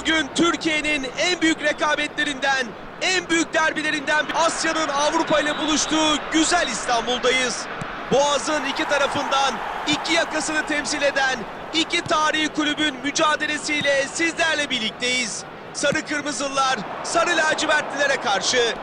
Bugün Türkiye'nin en büyük rekabetlerinden, en büyük derbilerinden Asya'nın Avrupa ile buluştuğu güzel İstanbul'dayız. Boğaz'ın iki tarafından iki yakasını temsil eden iki tarihi kulübün mücadelesiyle sizlerle birlikteyiz. Sarı Kırmızılar, Sarı Lacivertlilere karşı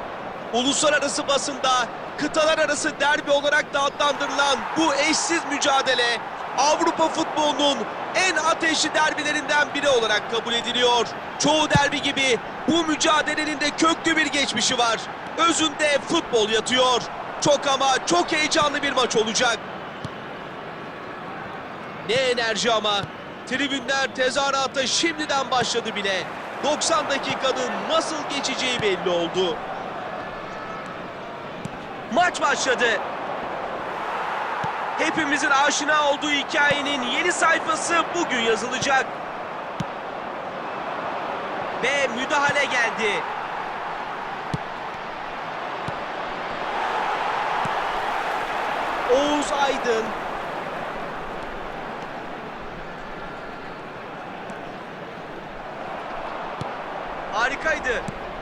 uluslararası basında kıtalar arası derbi olarak da adlandırılan bu eşsiz mücadele Avrupa futbolunun en ateşli derbilerinden biri olarak kabul ediliyor. Çoğu derbi gibi bu mücadelenin de köklü bir geçmişi var. Özünde futbol yatıyor. Çok ama çok heyecanlı bir maç olacak. Ne enerji ama. Tribünler tezahürata şimdiden başladı bile. 90 dakikanın nasıl geçeceği belli oldu. Maç başladı. Hepimizin aşina olduğu hikayenin yeni sayfası bugün yazılacak. Ve müdahale geldi. Oğuz Aydın. Harikaydı.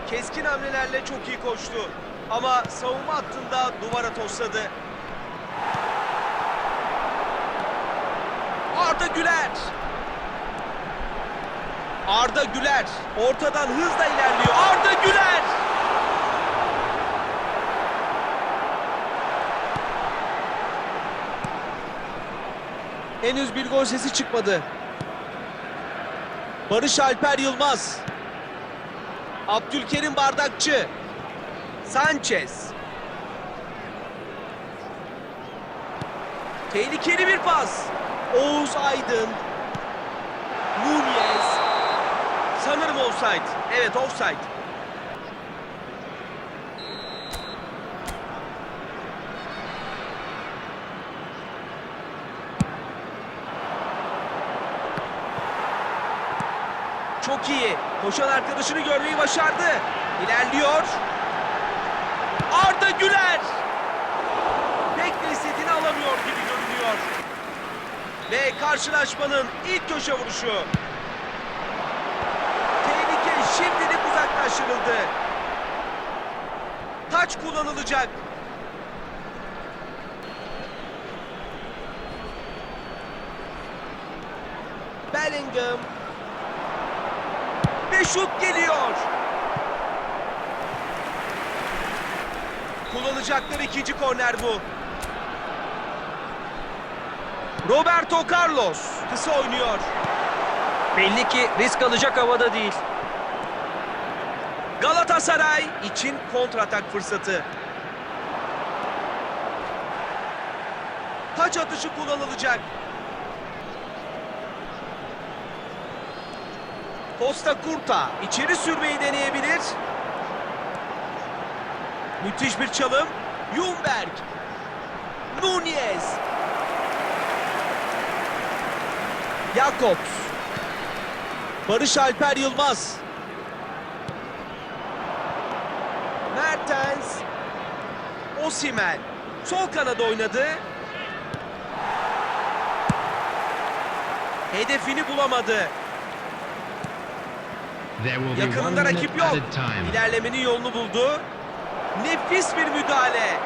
Keskin hamlelerle çok iyi koştu. Ama savunma hattında duvara tosladı. Arda Güler. Arda Güler ortadan hızla ilerliyor. Arda Güler. Henüz bir gol sesi çıkmadı. Barış Alper Yılmaz. Abdülkerim Bardakçı. Sanchez. Tehlikeli bir pas. Oğuz Aydın. Nunez. Sanırım offside. Evet offside. Çok iyi. Koşan arkadaşını görmeyi başardı. İlerliyor. Arda Güler. İstediğini alamıyor gibi görünüyor. Ve karşılaşmanın ilk köşe vuruşu. Tehlike şimdilik uzaklaştırıldı. Taç kullanılacak. Bellingham. Ve şut geliyor. Kullanacakları ikinci korner bu. Roberto Carlos kısa oynuyor. Belli ki risk alacak havada değil. Galatasaray için kontratak fırsatı. Taç atışı kullanılacak. Costa Curta içeri sürmeyi deneyebilir. Müthiş bir çalım. Ljungberg. Nunez. Jakobs. Barış Alper Yılmaz. Mertens. Osimen. Sol kanada oynadı. Hedefini bulamadı. Yakınında rakip yok. İlerlemenin yolunu buldu. Nefis bir müdahale.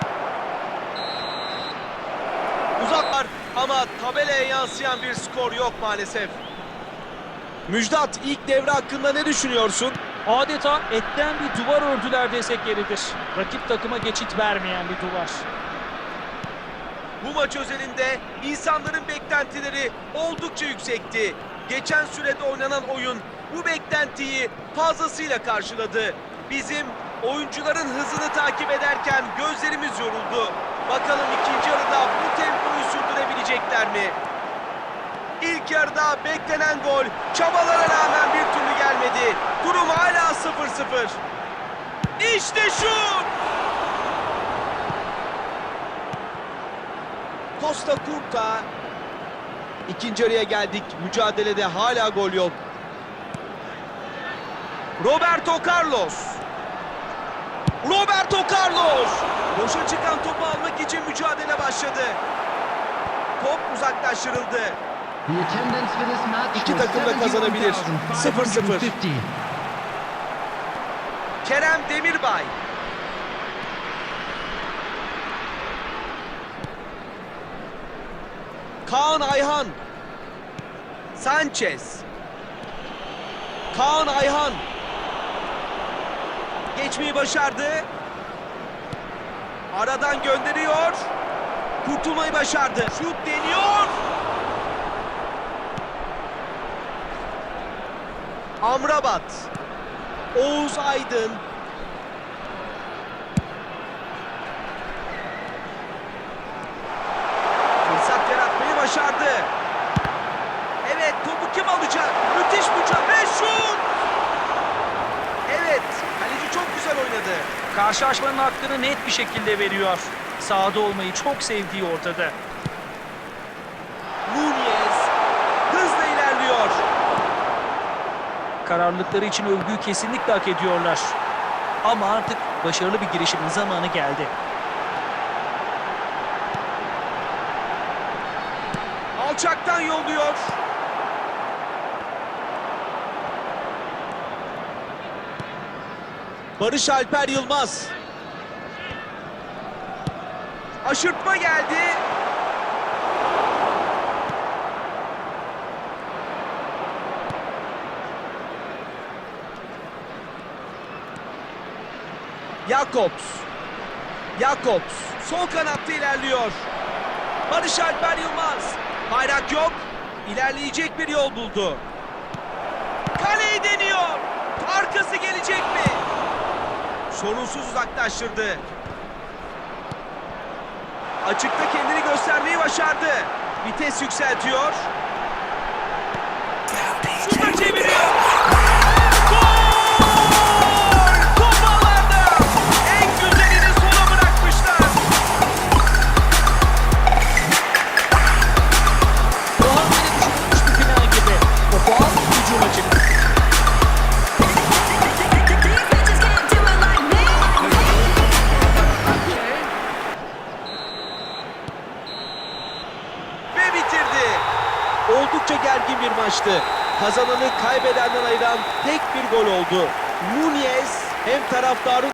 Uzaklar ama tabelaya yansıyan bir skor yok maalesef. Müjdat ilk devre hakkında ne düşünüyorsun? Adeta etten bir duvar ördüler desek yeridir. Rakip takıma geçit vermeyen bir duvar. Bu maç özelinde insanların beklentileri oldukça yüksekti. Geçen sürede oynanan oyun bu beklentiyi fazlasıyla karşıladı. Bizim oyuncuların hızını takip ederken gözlerimiz yoruldu. Bakalım ikinci yarıda bu tempoyu sürdürebilecekler mi? İlk yarıda beklenen gol çabalara rağmen bir türlü gelmedi. Durum hala 0-0. İşte şut! Costa Curta. İkinci yarıya geldik. Mücadelede hala gol yok. Roberto Carlos. Roberto Carlos. Boşa çıkan topu almak için mücadele başladı. Top uzaklaştırıldı. İki takım da kazanabilir. 0-0. 71,550. Kerem Demirbay. Kaan Ayhan. Sanchez. Kaan Ayhan. Geçmeyi başardı. Aradan gönderiyor. Kurtulmayı başardı. Şut deniyor. Amrabat. Oğuz Aydın. Fırsat yaratmayı başardı. Evet topu kim alacak? Müthiş mücadele şut. Evet kaleci oynadı. Karşılaşmanın hakkını net bir şekilde veriyor. Sahada olmayı çok sevdiği ortada. Nunez hızla ilerliyor. Kararlılıkları için övgüyü kesinlikle hak ediyorlar. Ama artık başarılı bir girişimin zamanı geldi. Alçaktan yolluyor. Barış Alper Yılmaz. Aşırtma geldi. Jakobs. Jakobs sol kanatta ilerliyor. Barış Alper Yılmaz. Bayrak yok. İlerleyecek bir yol buldu. Kaleyi deniyor. Arkası gelecek mi? Sorunsuz uzaklaştırdı. Açıkta kendini göstermeyi başardı. Vites yükseltiyor. Maçtı. Kazananı kaybedenden ayıran tek bir gol oldu. Nunez hem taraftarın